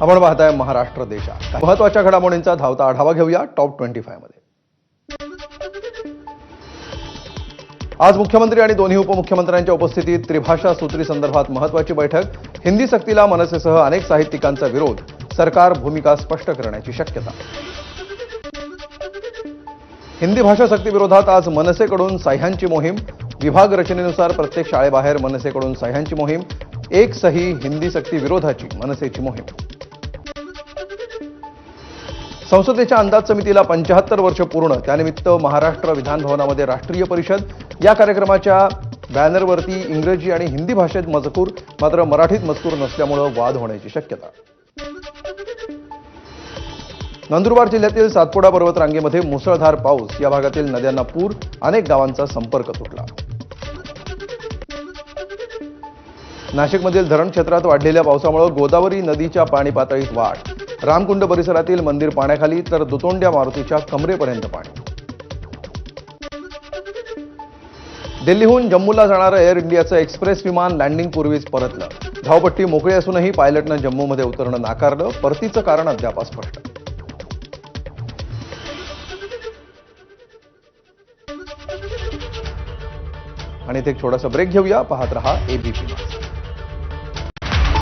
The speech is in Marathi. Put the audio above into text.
आपण पाहताय महाराष्ट्र देशात. महत्त्वाच्या घडामोडींचा धावता आढावा घेऊया टॉप ट्वेंटी फायमध्ये आज मुख्यमंत्री आणि दोन्ही उपमुख्यमंत्र्यांच्या उपस्थितीत त्रिभाषा सूत्री संदर्भात महत्वाची बैठक. हिंदी सक्तीला मनसेसह अनेक साहित्यिकांचा विरोध. सरकार भूमिका स्पष्ट करण्याची शक्यता. हिंदी भाषा सक्तीविरोधात आज मनसेकडून सह्यांची मोहीम. विभाग रचनेनुसार प्रत्येक शाळेबाहेर मनसेकडून सह्यांची मोहीम. एक सही हिंदी सक्ती विरोधाची मनसेची मोहीम. संसदेच्या अंदाज समितीला पंच्याहत्तर वर्ष पूर्ण त्यानिमित्त महाराष्ट्र विधानभवनामध्ये राष्ट्रीय परिषद. या कार्यक्रमाच्या बॅनरवरती इंग्रजी आणि हिंदी भाषेत मजकूर मात्र मराठीत मजकूर नसल्यामुळं वाद होण्याची शक्यता. नंदुरबार जिल्ह्यातील सातपुडा पर्वतरांगेमध्ये मुसळधार पाऊस. या भागातील नद्यांना पूर अनेक गावांचा संपर्क तुटला. नाशिकमधील धरण क्षेत्रात वाढलेल्या पावसामुळे गोदावरी नदीच्या पाणी पातळीत वाढ. रामकुंड परिसरातील मंदिर पाण्याखाली तर दुतोंड्या मारुतीच्या कमरेपर्यंत पाणी. दिल्लीहून जम्मूला जाणारं एअर इंडियाचं एक्सप्रेस विमान लँडिंगपूर्वीच परतलं. धावपट्टी मोकळी असूनही पायलटनं जम्मूमध्ये उतरणं नाकारलं. परतीचं कारण अद्याप स्पष्ट आणि इथे एक छोटासा ब्रेक घेऊया. पाहत रहा एबीपी